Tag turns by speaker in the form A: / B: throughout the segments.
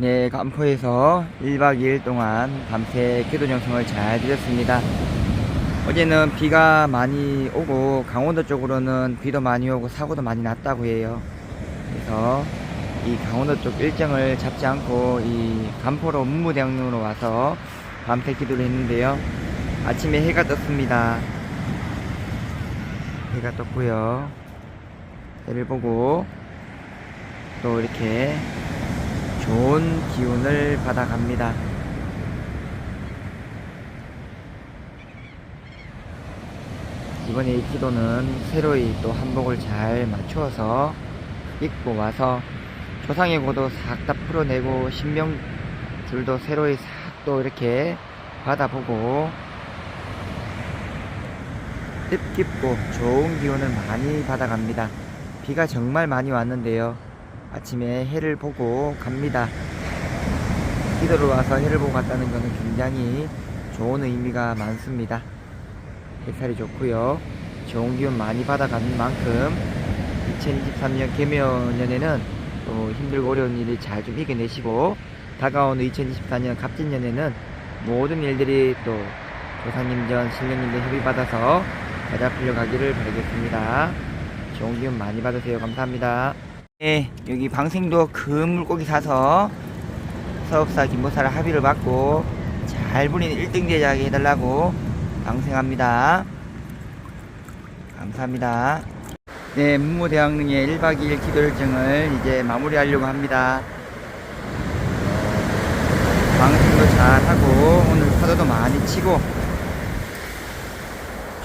A: 네, 간포에서 1박 2일 동안 밤새 기도 정성을 잘 드렸습니다. 어제는 비가 많이 오고 강원도 쪽으로는 비도 많이 오고 사고도 많이 났다고 해요. 그래서 이 강원도 쪽 일정을 잡지 않고 이 간포로 문무대학로로 와서 밤새 기도를 했는데요. 아침에 해가 떴습니다. 해가 떴고요. 해를 보고 또 이렇게 좋은 기운을 받아갑니다. 이번에 이 기도는 새로이 또 한복을 잘 맞추어서 입고 와서 조상의 고도 싹 다 풀어내고 신명줄도 새로이 싹 또 이렇게 받아보고 뜻깊고 좋은 기운을 많이 받아갑니다. 비가 정말 많이 왔는데요. 아침에 해를 보고 갑니다. 기도를 와서 해를 보고 갔다는 것은 굉장히 좋은 의미가 많습니다. 햇살이 좋고요. 좋은 기운 많이 받아가는 만큼 2023년 개묘년에는 또 힘들고 어려운 일이 잘좀 이겨내시고 다가오는 2024년 갑진년에는 모든 일들이 또 조상님전 신령님들 협의 받아서 잘 풀려가기를 바라겠습니다. 좋은 기운 많이 받으세요. 감사합니다. 네, 여기 방생도 큰 물고기 사서 사업사 김보사를 합의를 받고 잘 부리는 1등 제작에 해달라고 방생합니다. 감사합니다. 네, 문무대학릉의 1박 2일 기도 일정을 이제 마무리하려고 합니다. 방생도 잘 하고 오늘 파도도 많이 치고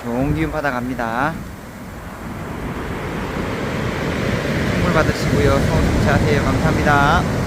A: 좋은 기운 받아갑니다. 선물 받으시고요. 성승차 하세요. 감사합니다.